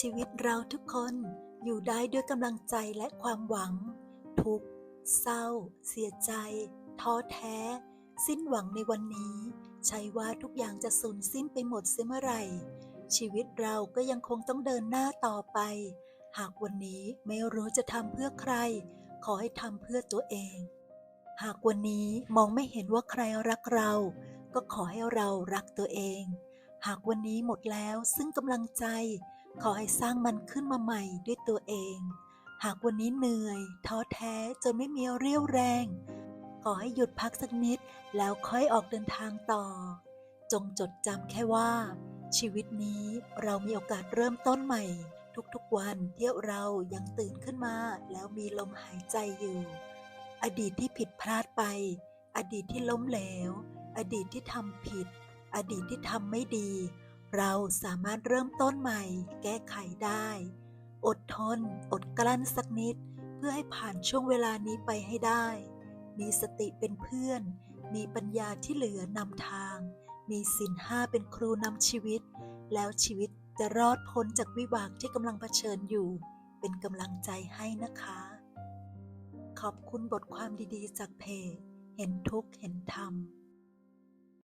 ชีวิตเราทุกคนอยู่ได้ด้วยกำลังใจและความหวัง ทุกเศร้า เสียใจ ท้อแท้ สิ้นหวังในวันนี้ ใช่ว่าทุกอย่างจะสูญสิ้นไปหมดเสียเมื่อไหร่ ชีวิตเราก็ยังคงต้องเดินหน้าต่อไป หากวันนี้ไม่รู้จะทำเพื่อใคร ขอให้ทำเพื่อตัวเอง หากวันนี้มองไม่เห็นว่าใครรักเรา ก็ขอให้เรารักตัวเอง หากวันนี้หมดแล้วซึ่งกำลังใจ ขอให้สร้างมันขึ้นมาใหม่ด้วยตัวเอง หากวันนี้เหนื่อย ท้อแท้จนไม่มีเรี่ยวแรง ขอให้หยุดพักสักนิดแล้วค่อยออกเดินทางต่อ จงจดจำแค่ว่า ชีวิตนี้เรามีโอกาสเริ่มต้นใหม่ ทุกๆวันที่เรายังตื่นขึ้นมา แล้วมีลมหายใจอยู่ อดีตที่ผิดพลาดไป อดีตที่ล้มเหลว อดีตที่ทำผิด อดีตที่ทำไม่ดี เราสามารถเริ่มต้นใหม่ แก้ไขได้ อดทน อดกลั้นสักนิด เพื่อให้ผ่านช่วงเวลานี้ไปให้ได้ มีสติเป็นเพื่อน มีปัญญาที่เหลือนำทาง มีสินห้าเป็นครูนำชีวิต แล้วชีวิตจะรอดพ้นจากวิบากที่กำลังเผชิญอยู่ เป็นกำลังใจให้นะคะ ขอบคุณบทความดีๆ จากเพจเห็นทุกข์เห็นธรรม